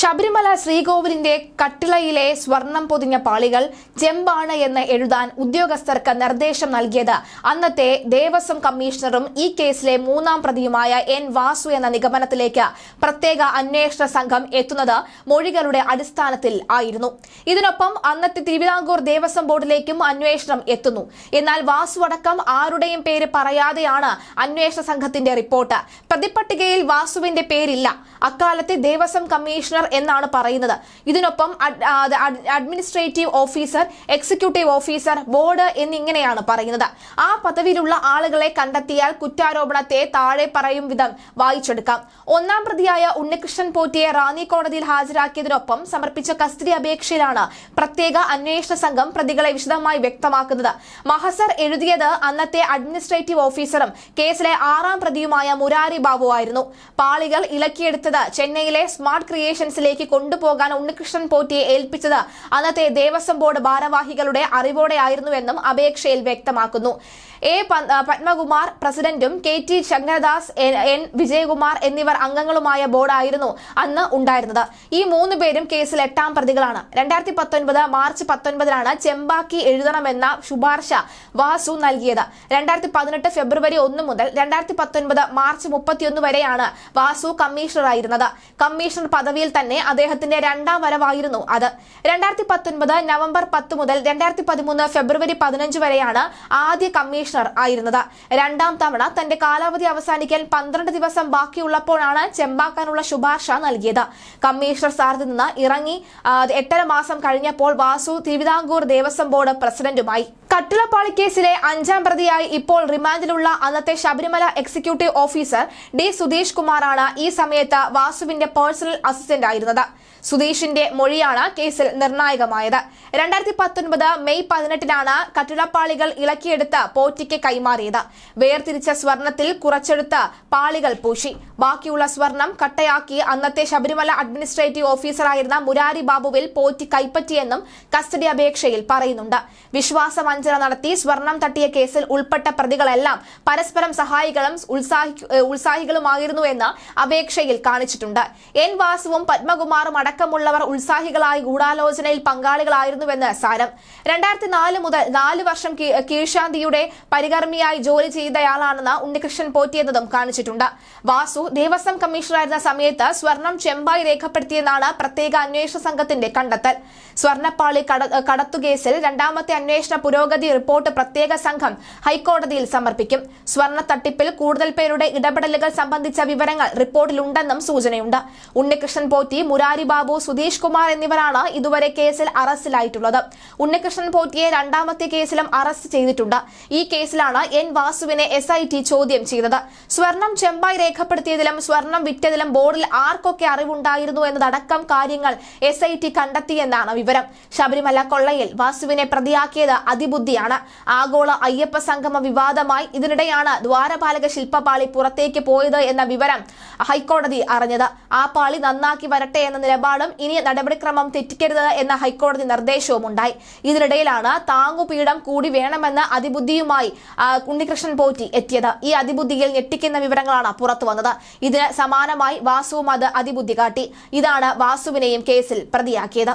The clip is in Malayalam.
ശബരിമല ശ്രീകോവിലിന്റെ കട്ടിളയിലെ സ്വർണം പൊതിഞ്ഞ പാളികൾ ചെമ്പാണ് എന്ന് എഴുതാൻ ഉദ്യോഗസ്ഥർക്ക് നിർദ്ദേശം നൽകിയത്. അന്നത്തെ ദേവസ്വം കമ്മീഷണറും ഈ കേസിലെ മൂന്നാം പ്രതിയുമായ എൻ വാസു എന്ന നിഗമനത്തിലേക്ക് പ്രത്യേക അന്വേഷണ സംഘം എത്തുന്നത് മൊഴികളുടെ അടിസ്ഥാനത്തിൽ ആയിരുന്നു. ഇതിനൊപ്പം അന്നത്തെ തിരുവിതാംകൂർ ദേവസ്വം ബോർഡിലേക്കും അന്വേഷണം എത്തുന്നു. എന്നാൽ വാസു അടക്കം ആരുടെയും പേര് പറയാതെയാണ് അന്വേഷണ സംഘത്തിന്റെ റിപ്പോർട്ട്. പ്രതിപട്ടികയിൽ വാസുവിന്റെ പേരില്ല. അക്കാലത്തെ ദേവസ്വം കമ്മീഷണർ എന്നാണ് പറയുന്നത്. ഇതിനൊപ്പം administrative officer executive officer board എന്നിങ്ങനെയാണ് പറയുന്നത്. ആ പദവിയിലുള്ള ആളുകളെ കണ്ടെത്തിയാൽ കുറ്റാരോപണത്തെ താഴെ പറയും വിധം വായിച്ചെടുക്കാം. ഒന്നാം പ്രതിയായ ഉണ്ണികൃഷ്ണൻ പോറ്റിയെ റാന്നി കോടതിയിൽ ഹാജരാക്കിയതിനൊപ്പം സമർപ്പിച്ച കസ്റ്റഡി അപേക്ഷയിലാണ് പ്രത്യേക അന്വേഷണ സംഘം പ്രതികളെ വിശദമായി വ്യക്തമാക്കുന്നത്. മഹസർ എഴുതിയത് അന്നത്തെ അഡ്മിനിസ്ട്രേറ്റീവ് ഓഫീസറും കേസിലെ ആറാം പ്രതിയുമായ മുരാരി ബാബു ആയിരുന്നു പാളികൾ ഇളക്കിയെടുത്തത് ചെന്നൈയിലെ സ്മാർട്ട് ക്രിയേഷൻസിലേക്ക് കൊണ്ടുപോകാൻ ഉണ്ണികൃഷ്ണൻ പോറ്റിയെ ഏൽപ്പിച്ചത് അന്നത്തെ ദേവസ്വം ബോർഡ് ഭാരവാഹികളുടെ അറിവോടെയായിരുന്നുവെന്നും അപേക്ഷയിൽ വ്യക്തമാക്കുന്നു. എ പത്മകുമാർ പ്രസിഡന്റും K T Sankaradas N Vijayakumar എന്നിവർ അംഗങ്ങളുമായ ബോർഡായിരുന്നു അന്ന് ഉണ്ടായിരുന്നത്. ഈ മൂന്ന് പേരും കേസിൽ എട്ടാം പ്രതികളാണ്. രണ്ടായിരത്തി പത്തൊൻപത് മാർച്ച് പത്തൊൻപതിനാണ് ചെമ്പാക്കി എഴുതണമെന്ന ശുപാർശ വാസു നൽകിയത്. രണ്ടായിരത്തി പതിനെട്ട് ഫെബ്രുവരി ഒന്ന് മുതൽ രണ്ടായിരത്തി പത്തൊൻപത് മാർച്ച് മുപ്പത്തിയൊന്ന് വരെയാണ് വാസു കമ്മീഷണറായിരുന്നത് കമ്മീഷണർ പദവിയിൽ തന്നെ അദ്ദേഹത്തിന്റെ രണ്ടാം വരവായിരുന്നു അത്. രണ്ടായിരത്തി പത്തൊൻപത് നവംബർ പത്ത് മുതൽ രണ്ടായിരത്തി പതിമൂന്ന് ഫെബ്രുവരി പതിനഞ്ച് വരെയാണ് ആദ്യ കമ്മീഷണർ ആയിരുന്നത്. രണ്ടാം തവണ തന്റെ കാലാവധി അവസാനിക്കാൻ പന്ത്രണ്ട് ദിവസം ബാക്കിയുള്ളപ്പോഴാണ് ചെമ്പാക്കാനുള്ള ശുപാർശ നൽകിയത്. കമ്മീഷണർ സ്ഥാനത്ത് നിന്ന് ഇറങ്ങി എട്ടര മാസം കഴിഞ്ഞപ്പോൾ വാസു തിരുവിതാംകൂർ ദേവസ്വം ബോർഡ് പ്രസിഡന്റുമായി. കട്ടിളപ്പാളി കേസിലെ അഞ്ചാം പ്രതിയായി ഇപ്പോൾ റിമാൻഡിലുള്ള അന്നത്തെ Sabarimala executive officer D Sudheesh കുമാറാണ് ഈ സമയത്ത് വാസുവിന്റെ പേഴ്സണൽ അസിസ്റ്റന്റ് ആയിരുന്നത്. സുധീഷിന്റെ മൊഴിയാണ് കേസിൽ നിർണായകമായത്. രണ്ടായിരത്തി പത്തൊൻപത് മെയ് പതിനെട്ടിനാണ് കട്ടിടപ്പാളികൾ ഇളക്കിയെടുത്ത് പോറ്റിക്ക് കൈമാറിയത്. വേർതിരിച്ച സ്വർണത്തിൽ കുറച്ചെടുത്ത് പാളികൾ പൂശി. ബാക്കിയുള്ള സ്വർണം കട്ടയാക്കി അന്നത്തെ ശബരിമല അഡ്മിനിസ്ട്രേറ്റീവ് ഓഫീസറായിരുന്ന മുരാരി ബാബുവിൽ പോറ്റി കൈപ്പറ്റിയെന്നും കസ്റ്റഡി അപേക്ഷയിൽ പറയുന്നുണ്ട്. വിശ്വാസവഞ്ചന നടത്തി സ്വർണം തട്ടിയ കേസിൽ ഉൾപ്പെട്ട പ്രതികളെല്ലാം പരസ്പരം സഹായികളും ഉത്സാഹി ഏഹ് ഉത്സാഹികളുമായിരുന്നുവെന്ന് അപേക്ഷയിൽ കാണിച്ചിട്ടുണ്ട്. എൻ വാസുവും പത്മകുമാറും അടക്കമുള്ളവർ ഉത്സാഹികളായി ഗൂഢാലോചനയിൽ പങ്കാളികളായിരുന്നുവെന്ന് സാരം. രണ്ടായിരത്തി നാല് മുതൽ നാല് വർഷം കീഴ്ശാന്തിയുടെ പരികർമ്മിയായി ജോലി ചെയ്തയാളാണെന്ന് ഉണ്ണികൃഷ്ണൻ പോറ്റിയെന്നതും കാണിച്ചിട്ടുണ്ട്. വാസു ദേവസ്വം കമ്മീഷണറായിരുന്ന സമയത്ത് സ്വർണം ചെമ്പായി രേഖപ്പെടുത്തിയെന്നാണ് പ്രത്യേക അന്വേഷണ സംഘത്തിന്റെ കണ്ടെത്തൽ. സ്വർണപ്പാളി കട- കടത്തുകേസിൽ രണ്ടാമത്തെ അന്വേഷണ പുരോഗതി റിപ്പോർട്ട് പ്രത്യേക സംഘം ഹൈക്കോടതിയിൽ സമർപ്പിക്കും. സ്വർണ തട്ടിപ്പിൽ കൂടുതൽ പേരുടെ ഇടപെടലുകൾ സംബന്ധിച്ച വിവരങ്ങൾ റിപ്പോർട്ടിലുണ്ടെന്നും സൂചനയുണ്ട്. ഉണ്ണികൃഷ്ണൻ പോറ്റി മുരാരി ബാബു സുധീഷ് കുമാർ എന്നിവരാണ് ഇതുവരെ കേസിൽ അറസ്റ്റിലായിട്ടുള്ളത്. ഉണ്ണികൃഷ്ണൻ പോറ്റിയെ രണ്ടാമത്തെ കേസിലും അറസ്റ്റ് ചെയ്തിട്ടുണ്ട്. ഈ കേസിലാണ് എൻ വാസുവിനെ എസ് ചോദ്യം ചെയ്തത്. സ്വർണം ചെമ്പായി രേഖപ്പെടുത്തിയതിലും സ്വർണം വിറ്റതിലും ബോർഡിൽ ആർക്കൊക്കെ അറിവുണ്ടായിരുന്നു എന്നതടക്കം കാര്യങ്ങൾ എസ് ഐ ടി കണ്ടെത്തിയെന്നാണ് വിവരം. ശബരിമല കൊള്ളയിൽ വാസുവിനെ പ്രതിയാക്കിയത് അതിബുദ്ധിയാണ്. ആഗോള അയ്യപ്പ സംഗമ വിവാദമായി ഇതിനിടെയാണ് ദ്വാരപാലക ശില്പപാളി പുറത്തേക്ക് പോയത് എന്ന വിവരം ഹൈക്കോടതി അറിഞ്ഞത്. ആ പാളി നന്നാക്കി വരട്ടെ എന്ന നിലപാടും ഇനി നടപടിക്രമം തെറ്റിക്കരുത് എന്ന ഹൈക്കോടതി നിർദ്ദേശവും ഉണ്ടായി ഇതിനിടയിലാണ് താങ്ങുപീഠം കൂടി വേണമെന്ന് അതിബുദ്ധിയുമായി ഉണ്ണികൃഷ്ണൻ പോറ്റി എത്തിയത്. ഈ അതിബുദ്ധിയിൽ ഞെട്ടിക്കുന്ന വിവരങ്ങളാണ് പുറത്തു വന്നത്. ഇതിന് സമാനമായി വാസുവും അത് അതിബുദ്ധി കാട്ടി. ഇതാണ് വാസുവിനെയും കേസിൽ പ്രതിയാക്കിയത്.